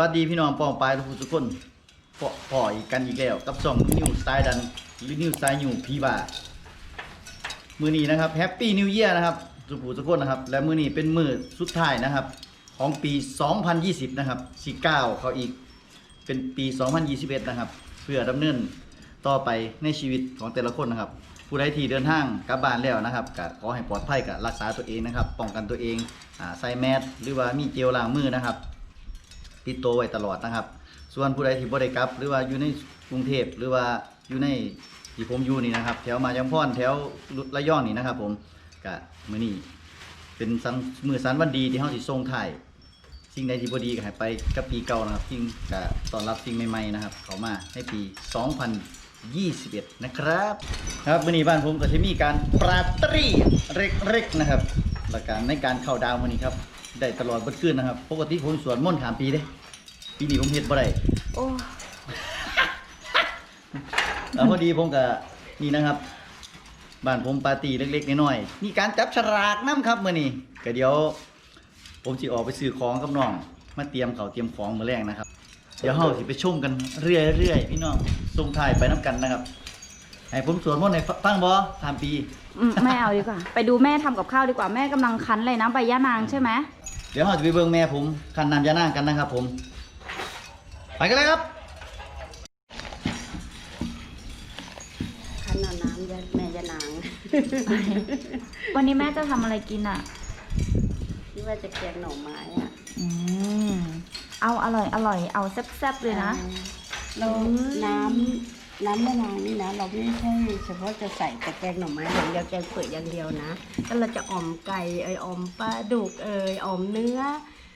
สวัสดีพี่น้องปองปลายทุกผู้ทุกคนพอพออีกกันอีกแล้วกับช่องนิวสไตล์ดันหรือนิวสไตล์ยูพีบามือนี้นะครับแฮปปี้นิวเยียร์นะครับทุกผู้ทุกคนนะครับ และมือนี้เป็นมือสุดท้ายนะครับ ของปี 2020 นะครับสีเก้าเขาอีกเป็นปี 2021 นะครับ เพื่อดำเนินต่อไปในชีวิตของแต่ละคนนะครับ ผู้ใดที่เดินทางกลับบ้านแล้วนะครับก็ขอให้ปลอดภัยกับรักษาตัวเองนะครับ ป้องกันตัวเองอ่าใส่แมสหรือว่ามีเจลล้างมือนะครับ ติดตัวไว้ตลอดนะครับ ส่วนผู้ใดที่บ่ได้กลับ หรือว่าอยู่ในกรุงเทพหรือว่าอยู่ในที่ผมอยู่นี่นะครับ แถวมายังพรแถวระยองนี่นะครับ ผมกะมื้อนี้เป็นสันมือสันวันดีที่เฮาสิส่งท้ายสิ่งใดที่บ่ดีก็ให้ไปกับปีเก่านะครับสิ่งกะต้อนรับสิ่งใหม่ๆนะครับ เข้ามาในปี 2021 นะครับ ครับมื้อนี้บ้านผมก็จะมีการปราตรีเล็กๆนะครับหลักการในการเข้าดาวมื้อนี้ครับได้ตลอดเบิดคืนนะครับ ปกติผมสวดมนต์ขามปีเด้ ปีนี้ผมเฮ็ดบ่ได้โอ้แล้วพอดีผมก็นี่นะครับบ้านผมปาร์ตี้เล็กๆน้อยๆมีการจับฉลากน้ำครับมื้อนี้ก็เดี๋ยว ผมสิออกไปซื้อของกับน้อง มาเตรียมเขาวเตรียมของมื้อแรงนะครับ เดี๋ยวเฮาสิไปชมกันเรื่อยๆพี่น้องส่งท้ายไปน้ำกันนะครับ ให้ผมสวดมนต์ให้ฟังบ่ทามปี อืมไม่เอาดีกว่า ไปดูแม่ทำกับข้าวดีกว่าแม่กำลังคั้นเลยนะใบย่านางใช่ไหม เดี๋ยวเราจะไปเบิ่งแม่ผมคันน้ำยานางกันนะครับผม ไปกันเลยครับขันเอาน้ำยาแม่ยานาง วันนี้แม่จะทำอะไรกินอะ ที่ว่าจะแกงหน่อไม้อะอืม เอาอร่อยอร่อยเอาแซ่บๆเลยนะ เราน้ำน้ำแม่นางนี่นะ เราไม่ใช่เฉพาะจะใส่แต่แกงหน่อไม้อย่างเดียวแกงเปื่อยอย่างเดียวนะแล้วเราจะอ่อมไก่เอยอ่อมปลาดุกเอยอ่อมเนื้อ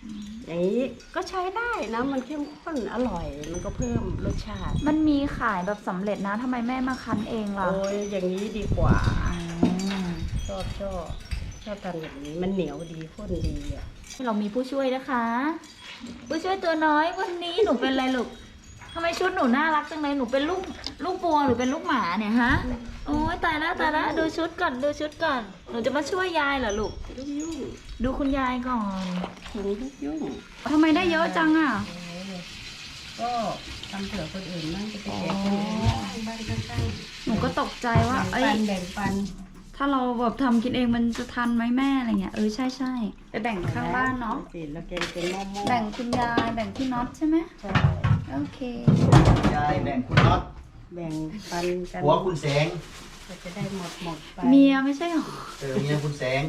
อ อย่างนี้ก็ใช้ได้นะ มันเข้มข้นอร่อย มันก็เพิ่มรสชาติ มันมีขายแบบสำเร็จนะทำไมแม่มาคั้นเองล่ะโอ้ยอย่างนี้ดีกว่าอืมชอบชอบชอบทำอย่างนี้มันเหนียวดีข้นดีอะ เรามีผู้ช่วยนะคะ ผู้ช่วยตัวน้อยวันนี้หนูเป็นอะไรลูก ทำไมชุดหนูน่ารักจังเลย หนูเป็นลูกลูกบัวหรือเป็นลูกหมาเนี่ยฮะ โอ้ยตายแล้วตายแล้วดูชุดก่อนดูชุดก่อน หนูจะมาช่วยยายเหรอลูก ยุ่งยุ่งดูคุณยายก่อนถุงยุ่งยุ่งทำไมได้เยอะจังอะ ก็ทำเผื่อคนอื่นบ้างจะไปแจกคนอื่นบ้างบ้านข้างหนูก็ตกใจๆว่าแบ่เอ้งยปันแบ่งปัน ถ้าเราแบบทำกินเองมันจะทันไหมแม่อะไรเงี้ย เออใช่ใช่ไปแบ่งข้างบ้านเนาะสิแล้วแกงเป็นหม้อหม้อแบ่งคุณยายแบ่งพี่น็อตใช่ไหม ใช่ โอเค ยายแบ่งคุณน็อตแบ่งปันกันหัวคุณแสงก็จะได้หมดหมดไปเมียไม่ใช่หรอ เออเมียคุณแสง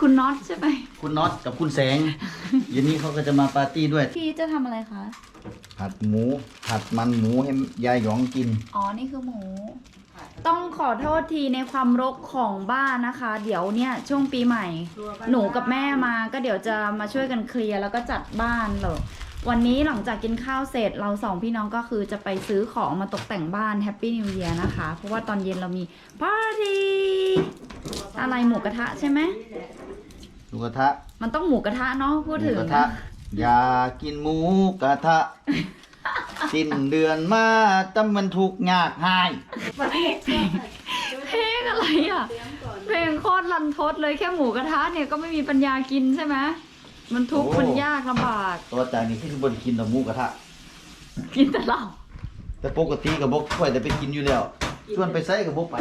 คุณน็อตใช่ไหม คุณน็อตกับคุณแสงเย็นนี้เขาก็จะมาปาร์ตี้ด้วย พี่จะทำอะไรคะ ผัดหมู ผัดมันหมูให้ยายหยองกิน อ๋อ นี่คือหมู ต้องขอโทษทีในความรกของบ้านนะคะ เดี๋ยวเนี่ยช่วงปีใหม่ หนูกับแม่มาก็เดี๋ยวจะมาช่วยกันเคลียร์แล้วก็จัดบ้านเลย วันนี้หลังจากกินข้าวเสร็จเราสองพี่น้องก็คือจะไปซื้อของมาตกแต่งบ้านแฮปปี้นิว e a ย r นะคะ เพราะว่าตอนเย็นเรามีปาร์ตี้อะไรหมูกระทะใช่ไหมหมูกระทะมันต้องหมูกระทะเนาะพูดหมูถึงกระทะอยากกินหมูกระทะ สิ้นเดือนมาจำมันถูกข์ยากหาย เพลงอะไรอะ เพลงโคตรลันทดเลยแค่หมูกระทะเนี่ยก็ไม่มีปัญญากินใช่ไหม มันทุกข์โอ้ มันยากลำบาก ตัวจากนี้ที่บนกินแต่หมูกระทะ กินแต่เหล้าแต่ปกติกับบกค่อยแต่ไปกินอยู่แล้วชวนไปใส่กับบกไป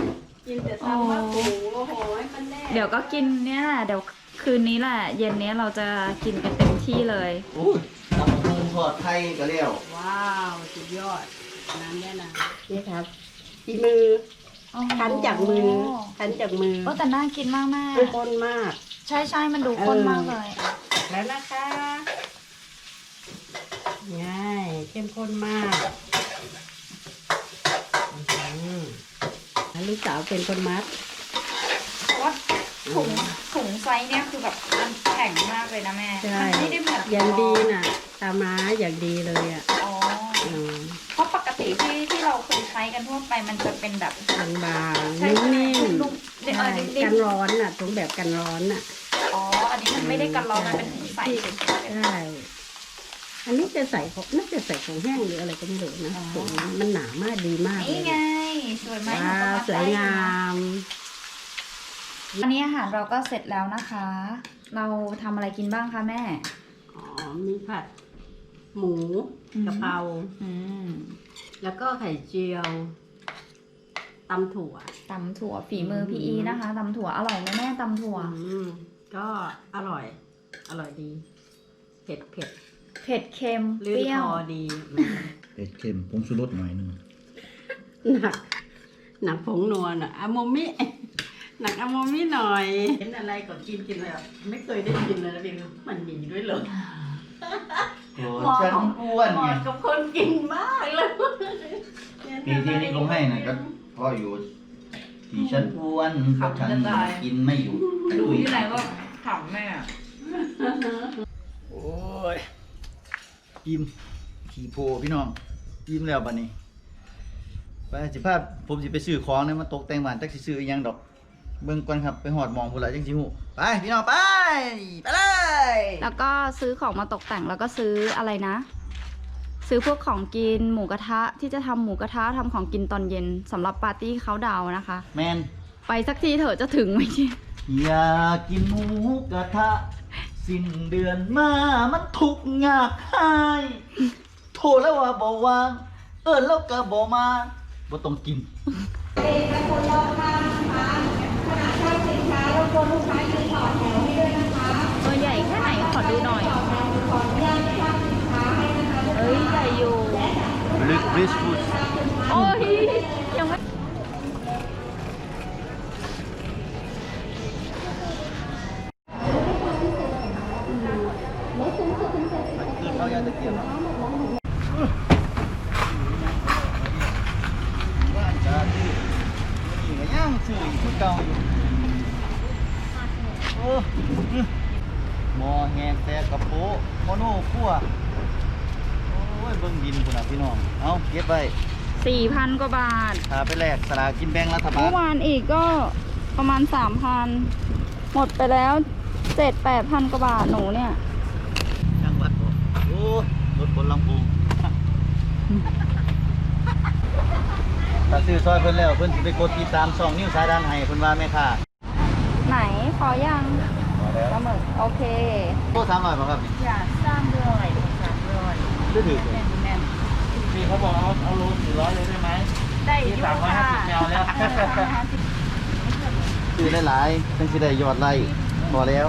กินแต่ซ้ำว่าโอ้โหโอ้โหให้มันแน่เดี๋ยวก็กินเนี่ยแหละเดี๋ยวคืนนี้แหละ เย็นนี้เราจะกินกันเต็มที่เลยอุ้ยตำพุงทอดไข่ก็แล้วว้าวสุดยอดน้ำแม่นางนี่ครับที่มือคันจากมือคันจากมือโอ้แต่น่ากินมากแม่ ข้นมาก ใช่ใช่มันดูข้นมากเลย แล้วนะคะง่ายเข้มข้นมากอืมแล้วลูกสาวเป็นคนมัดเพราะว่าถุงถุงไซส์เนี่ยคือแบบมันแข็งมากเลยนะแม่ใช่มันไม่ได้เหมือนอย่างดีน่ะ ตาม้าอย่างดีเลยอะอ๋ออืมเพราะปกติที่ที่เราเคยใช้กันทั่วไปมันจะเป็นแบบบางบางใช่นิ่ใช่มนุ่มๆๆเอใช่อนิ่มกันร้อนน่ะถุงแบบกันร้อนน่ะๆอ๋ออั นนี้มันไม่ได้กันร้อนมันเป็นถุงใสเฉยๆใช่อันนี้จะใส่ของน่าจะใส่ของแห้งหรืออะไรก็ไม่รู้นะอ๋อถุงมันหนามากดีมากเลนี่ยไงสวยไหมว้าวสวยงามอันนี้อาหารเราก็เสร็จแล้วนะคะ เราทำอะไรกินบ้างคะแม่อ๋อมีผัด หมูอืมกะเพราอืมแล้วก็ไข่เจียวตำถั่วตำถั่วฝีมือพี่อีนะคะตำถั่วอร่อยไหมแม่ตำถั่วอืม ก็อร่อย อร่อยดี เผ็ดเผ็ดเผ็ดเค็มเปลื่นรี้ยคว อดีอืมเผ็ดเค็มผงชูรสหน่อยหนึงหนัก หนักผงนวลอะอะโมมิ หนักอะโมมิหน่อย เห็นอะไรก็กินกินเลยอะไม่เคยได้ยินเลยนะพี่มันมีด้วยเหรอโอ้ฉันอ้วนเหไงมาะกับคนกินมากเลยปีที่นี่ลงให้นะก็พ่ออยู่ที่ฉันอ้วนเพราะฉันกินไม่อยู่ดูที่ไหนก็ขำแม่โอ้ยอิ่มขี่โพพี่น้องอิ่มแล้วบัดนี้ไปสิพาผมสิไปซื้อของเนี่ยมาตกแต่งบ้านจักสิซื้ออีหยังดอก เบิ่งก่อนครับไปหอดหมองพุ่นละจังสิฮู้ไปพี่น้องไปไปเลยแล้วก็ซื้อของมาตกแต่งแล้วก็ซื้ออะไรนะ ซื้อพวกของกินหมูกระทะที่จะทำหมูกระทะทำของกินตอนเย็นสำหรับปาร์ตี้เขาดาวน์นะคะ แมนไปสักทีเถอะจะถึงไหมเนี่ย อยากกินหมูกระทะ สิ้นเดือนมามันทุกข์ยากหายโทรแล้วว่าบ่ว่างเอิ้นแล้วก็บ่มาบ่ต้องกินตัวใหญ่แค่ไหนขอดูหน่อยเอ้ยใหญ่อยู่ลึกริสฟูดโอ้ยยังไม่คือเขาอยากจะเกี่ยวว่าจะซื้อนี่ก็ย่างซื้ออีกคือเก่าอยู่โอ้หมอแหงแต่กระโปะโมโน่คั่วโอ้ยเบิ่งดินพุ่นน่ะพี่น้อง เอาเก็บไว้ สี่พันกว่าบาทพาไปแลกสลากกินแบ่งรัฐบาเมื่ลอวานอีกก็ประมาณสามพันหมดไปแล้วเจ็ดแปดพันกว่าบาทหนูเนี่ยจังหวัดบ่โอ้รถบนลำพูถ้าซื้อซอยเพิ่นแล้วเพิ่นสิไปกดติดตามช่องนิ้วสายด้านให้เพิ่นว่าแม่ค้าไหนขอยังพอแล้วปลาหมึกโอเคโตสามร้อยป่ะครับนี่อย่าสร้างเลยสามร้อยได้ถือแน่นแน่นพี่ เขาบอกเอาเอาโลสี่ร้อยเลยได้ไหมได้ที่อยู่สามร้อยห้าค่ะสิบแมวแล้วเออ350ซื้อหลายๆจังสิได้ยอดไล่พอแล้ว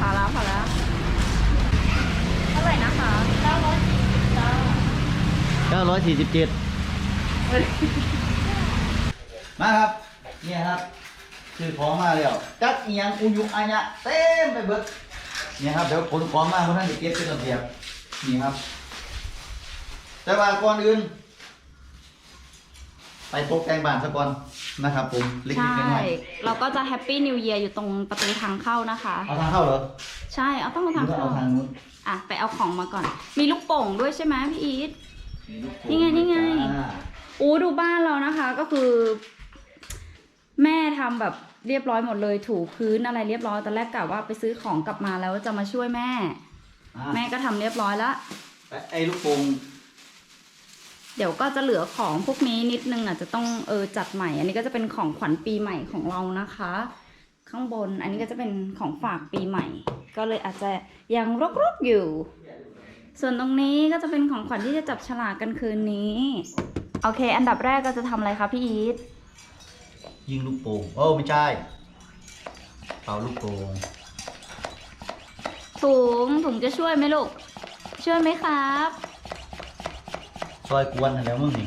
พอแล้วพอแล้วเท่าไหร่นะคะเก้าร้อย947 มาครับ เนี่ยครับซื้อของมาแล้วจัดอีหยังอุยุอัญะเต็มไปเบิดเนี่ยครับเดี๋ยวขนของมาเพราะนั้นจะเก็บเป็นระเบียบนี่ครับ แต่ว่าก่อนอื่น ไปตกแต่งบ้านซะก่อนนะครับผมเล็กใช่ๆน้อยเราก็จะแฮปปี้นิว e ย r อยู่ตรงประตูทางเข้านะคะ ๆเอาทางเข้าเหรอใช่ เอาต้องหเอารืทางอว่าเข้าเอาทางนู้นอะ ไปเอาของมาก่อน มีลูกโป่งด้วยใช่ไหมพี่อีทนี่ไงนี่ไงจ้าอู้ดูบ้านเรานะคะ ก็คือ แม่ทำแบบเรียบร้อยหมดเลย ถูพื้นอะไรเรียบร้อยตอนแรกกะว่าไปซื้อของกลับมาแล้วจะมาช่วยแม่ อะแม่ก็ทำเรียบร้อยแล้วแต่ไอ้ลูกโป่ง เดี๋ยวก็จะเหลือของพวกนี้นิดนึงอะจะต้องเออจัดใหม่ อันนี้ก็จะเป็นของขวัญปีใหม่ของเรานะคะ ข้างบนอันนี้ก็จะเป็นของฝากปีใหม่ ก็เลยอาจจะยังรกๆอยู่ ส่วนตรงนี้ก็จะเป็นของขวัญที่จะจับฉลากกันคืนนี้ โอเค อันดับแรกก็จะทำอะไรคะพี่อีทยิงลูกโป่งโอ้ไม่ใช่ เป่าลูกโป่งถุงถุงจะช่วยไหมลูก ช่วยไหมครับ ซอยกวนอะไรมึงนี่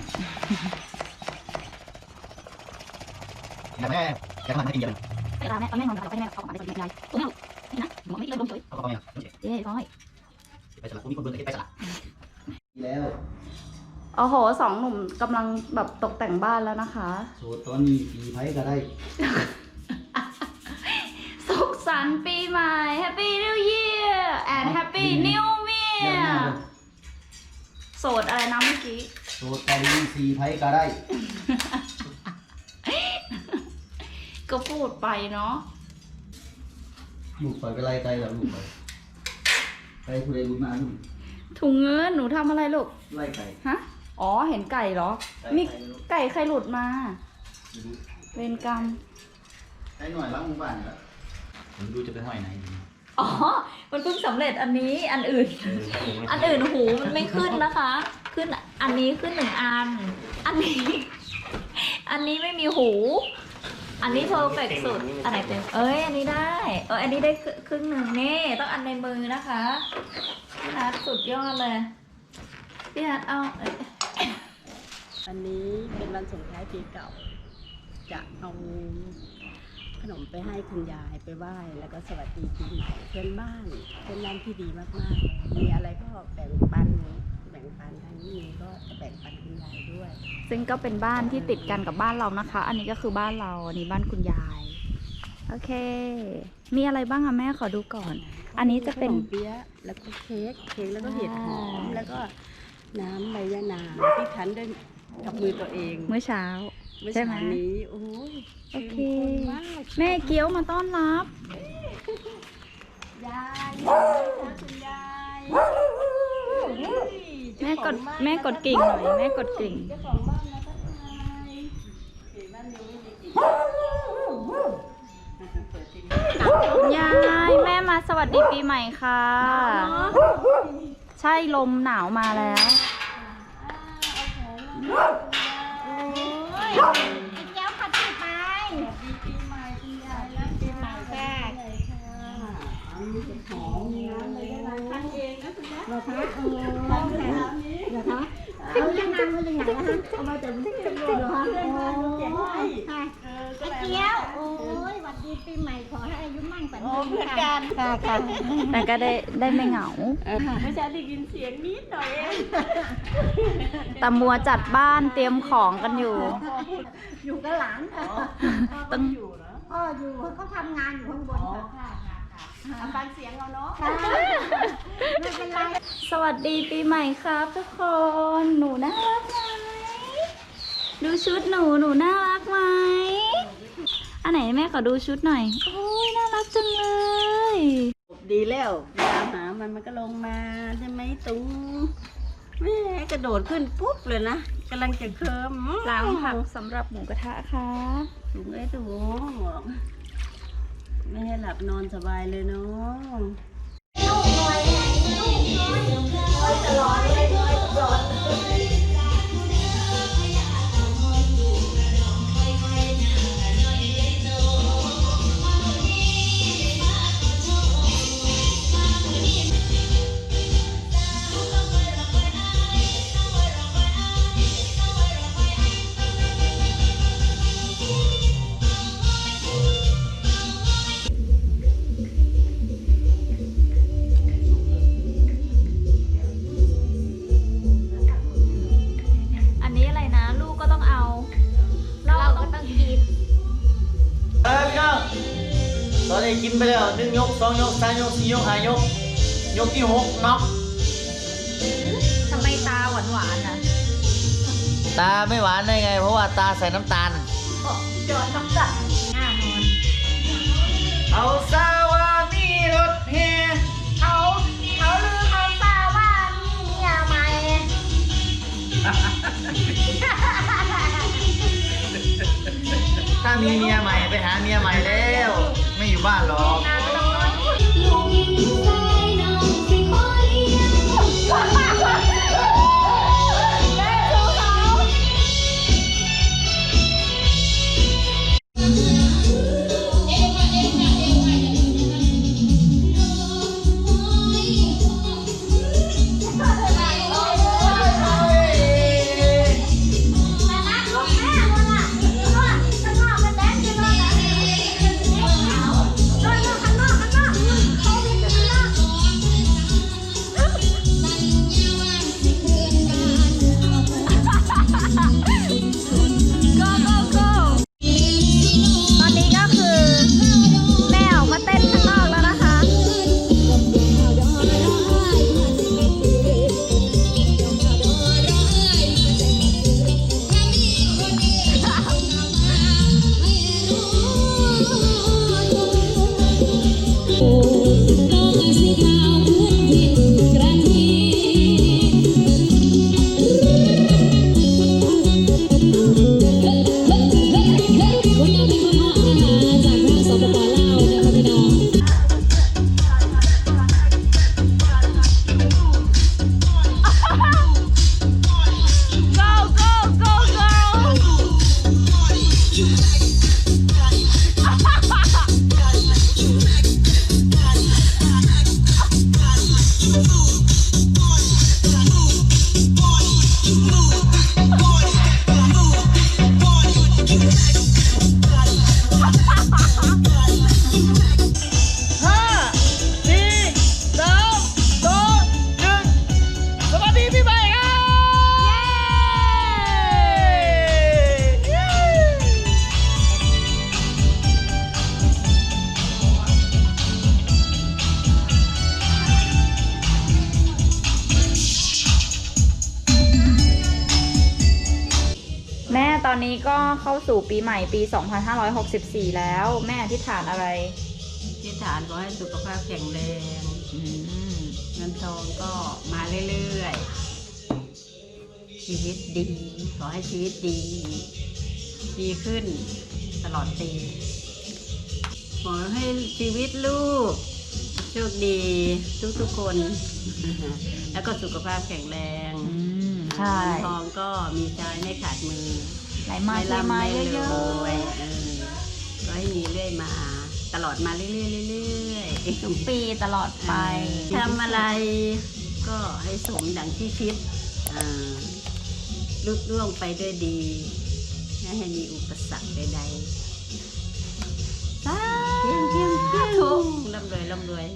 อย่าแม่อย่าทำมันให้กินเยอะเวลาแม่ตอนแม่นอนเราไปแม่เอาของมาไปกินยายตรงนี้ลูกนี่นะหมอไม่เลยลมเฉยเอาเข้าไปอะเย้ร้อยไปสลับกูมีคนเบิ่ไปสลับแล้วโอ้โหสองหนุ่มกำลังแบบตกแต่งบ้านแล้วนะคะโซตอนนี้ปีไผก็ได้ สุขสันต์ปีใหม่ Happy New Year and Happy New Year โสดอะไรนะเมื่อกี้โซตอนนี้สีไผก็ได้ ก็พูดไปเนาะลูกไปไปไล่ไกลแล้วลูกไปไปผู้ใดบุญมาลูกถุงเงินหนูทำอะไรลูก ไล่ไก่ฮะ อ๋อ เห็นไก่เหรอไก่มีไก่ไม่รู้ไก่ใครหลุดมาไม่รู้เวรกรรม ไก่หน่อยล้างหมู่บ้านก็ผมดูจะไปห้อยไหนดี ออ๋อ มันเพิ่งสำเร็จอันนี้อันอื่น อันอื่นหูมันไม่ขึ้นนะคะ ขึ้นอันนี้ขึ้นหนึ่งอัน อันนี้ อันนี้ไม่มีหู อันนี้เพอร์เฟกสุด อันไหนเต็มเอ้ย อันนี้ได้ เอออันนี้ได้ครึ่งหนึ่งนี่ต้องอันในมือนะคะพี่นัทสุดยอดเลย พี่นัทเอาเอ้ยอันนี้เป็นวันส่งท้ายปีเก่า จะเอา ขนมไปให้คุณยายไปไหว้แล้วก็สวัสดีปีใหม่เพื่อนบ้านเพื่อนบ้านที่ดีมากๆ มีอะไรก็แบ่งปันแบ่งปันทางนี้มีก็จะแบ่งปันคุณยายด้วย ซึ่งก็เป็นบ้านที่ติดกันกับบ้านเรานะคะ อันนี้ก็คือบ้านเรา อันนี้บ้านคุณยาย โอเค มีอะไรบ้างอะแม่ขอดูก่อน อันนี้จะเป็นขมเปี๊ยะแล้วก็เค้กเค้กแล้วก็เห็ดหอมแล้วก็น้ำใบยะนางที่คั้นด้วยกับมือตัวเอง เมื่อเช้า เมื่อใช่ไหม เช้านี้โอ้ยโอเคข้มข้นมาก แม่เกี๊ยวมาต้อนรับยายคุณยายแม่กดแม่กดกิ่งหน่อยแม่กดกิ่งเจ้าของบ้านนะทักทายเห็นบ้านนี้มีกิ่งยายแม่มาสวัสดีปีใหม่ค่ะ ใช่ลมหนาวมาแล้วแก้วผัดปีใหม่ปีใหม่คุณยายและปีใหม่แรก อันนี้จะหอมมีน้ำเลยนะทำเองนะคุณยายนะคะเออทำแถวนี้นะคะเอายังนานมาจากไหนนะคะเอามาจากที่เชียงรายเหรอคะเชียงรายค่ะไอ้เกี้ยวโอ้ยหวัดดีปีใหม่ขอให้อายุมั่นขวัญยืนเพื่อนค่ะกันค่ะค่ะแต่ก็ได้ได้ไม่เหงาเมื่อเช้าได้ยินเสียงนิดหน่อยเองต่มัวจัดบ้านเตรียมของกันอยู่ อยู่กับหลานต้องอยู่เหรอพ่ออยู่เขาทำงานอยู่ข้างบนค่ะ เอาฟังเสียงเราเนาะค่ะไม่เป็นไรสวัสดีปีใหม่ครับทุกคน หนูน่ารักไหมดูชุดหนูหนูน่ารักไหมอันไหนแม่ขอดูชุดหน่อยโอ้ยน่ารักจังเลย ดีแล้วตามหามันมันก็ลงมาใช่ไหมตุงแม่กระโดดขึ้นปุ๊บเลยนะกำลังจะเคิมล้างผักสำหรับหมูกระทะค่ะถุงไอ้ถุงบอก ไม่ให้หลับนอนสบายเลยเนาะ ตอนนี้กินไปแล้วหนึ่งยกสองยกสามยกสี่ยกห้ายก ยกที่หกน็อกทำไมตาหวานหวานๆอะตาไม่หวานได้ไง เพราะว่าตาใส่น้ำตาลจอดน้ำตาลหน้านอนเอาซาว่ามีรถแห่เขาเขาลือเขาทราบว่ามีเมียใหม่ถ้ามีเมียใหม่ไปหาเมียใหม่แล้วไม่ อยู่บ้านหรอก เข้าสู่ปีใหม่ปี 2564 แล้ว แม่อธิษฐานอะไรที่ฐานขอให้สุขภาพแข็งแรงอืมเงินทองก็มาเรื่อยๆ ชีวิตดี ขอให้ชีวิตดี ดีขึ้นตลอดปี ขอให้ชีวิตลูกโชคดีทุกๆคน แล้วก็สุขภาพแข็งแรงอืมใช่เงินทองก็มีใช้ไม่ขาดมือ ไหลมาเทมาเยอะๆเออก็ให้มีเรื่อยมา ตลอดมาเรื่อยๆเรื่อยๆทุกปีตลอดไปๆทำอะไรก็ให้สมดังที่คิดอ่าลุล่วงไปด้วยดีไม่ให้มีอุปสรรคใดๆสาเพียงเพียงเพียงร่ำรวยร่ำรวย